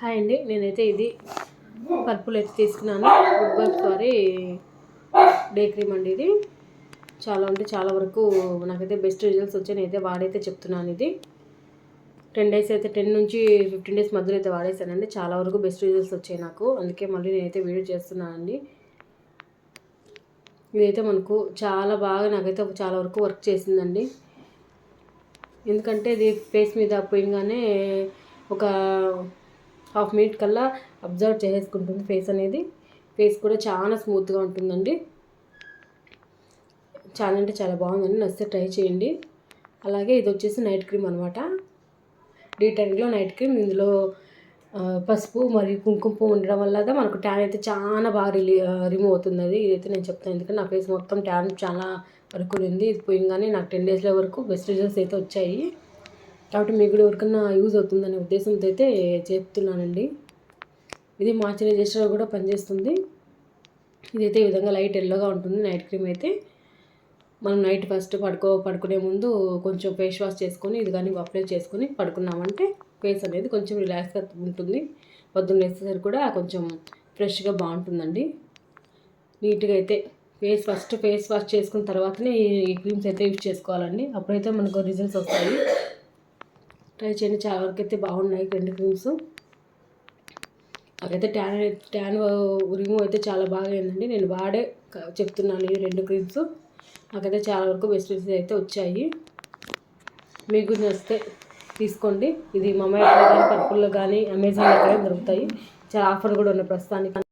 Hi అండి. నేనైతే ఇది పర్పుల్ అయితే తీసుకున్నాను. గుడ్ వర్క్ సారీ డే క్రీమ్ అండి ఇది. చాలా అంటే చాలా వరకు నాకైతే బెస్ట్ రిజల్ట్స్ వచ్చాయి నేనైతే వాడైతే చెప్తున్నాను ఇది. టెన్ డేస్ అయితే టెన్ నుంచి ఫిఫ్టీన్ డేస్ మధ్యలో అయితే వాడేసానండి చాలా వరకు బెస్ట్ రిజల్ట్స్ వచ్చాయి నాకు. అందుకే మళ్ళీ నేనైతే వీడియో చేస్తున్నానండి. ఇదైతే మనకు చాలా బాగా నాకైతే చాలా వరకు వర్క్ చేసిందండి. ఎందుకంటే ఇది ఫేస్ మీద పోయంగానే ఒక హాఫ్ మినిట్ కల్లా అబ్జర్వ్ చేసేసుకుంటుంది ఫేస్ అనేది. ఫేస్ కూడా చాలా స్మూత్గా ఉంటుందండి. చాలా అంటే చాలా బాగుందండి. నచ్చితే ట్రై చేయండి. అలాగే ఇది వచ్చేసి నైట్ క్రీమ్ అనమాట డీ నైట్ క్రీమ్ ఇందులో పసుపు మరియు కుంకుమ పువ్వు ఉండడం వల్ల మనకు ట్యాన్ అయితే చాలా బాగా రిలీ రిమూవ్ అవుతుంది అది ఇదైతే నేను చెప్తాను. ఎందుకంటే నా ఫేస్ మొత్తం ట్యాన్ చాలా వరకు ఉంది. ఇది పోయింగానే నాకు టెన్ డేస్లో వరకు బెస్ట్ రిజల్ట్స్ అయితే వచ్చాయి. కాబట్టి మీకు కూడా ఎవరికన్నా యూజ్ అవుతుందనే ఉద్దేశంతో అయితే చెప్తున్నానండి ఇది మాయిశ్చరైజేషన్ కూడా పనిచేస్తుంది. ఇదైతే ఈ విధంగా లైట్ ఎల్లోగా ఉంటుంది. నైట్ క్రీమ్ అయితే మనం నైట్ ఫస్ట్ పడుకో పడుకునే ముందు కొంచెం ఫేస్ వాష్ చేసుకొని ఇది కానీ అప్లై చేసుకొని పడుకున్నామంటే ఫేస్ అనేది కొంచెం రిలాక్స్గా ఉంటుంది. పొద్దున్న వేసేసరికి కూడా కొంచెం ఫ్రెష్గా బాగుంటుందండి. నీట్గా అయితే ఫేస్ ఫస్ట్ ఫేస్ వాష్ చేసుకున్న తర్వాతనే ఈ క్రీమ్స్ అయితే యూజ్ చేసుకోవాలండి. అప్పుడైతే మనకు రిజల్ట్స్ వస్తాయి. ట్రై చేయండి. చాలా వరకు అయితే బాగున్నాయి రెండు క్రీమ్స్ నాకైతే ట్యాన్ ట్యాన్ రిమూవ్ అయితే చాలా బాగా అయిందండి. నేను వాడే చెప్తున్నాను ఈ రెండు క్రీమ్స్ నాకైతే చాలా వరకు బెస్ట్ అయితే వచ్చాయి. మీకు నచ్చితే తీసుకోండి. ఇది మమ్మాయిలో కానీ పర్పుల్లో కానీ అమెజాన్లో కానీ దొరుకుతాయి. చాలా ఆఫర్ కూడా ఉన్నాయి ప్రస్తుతానికి.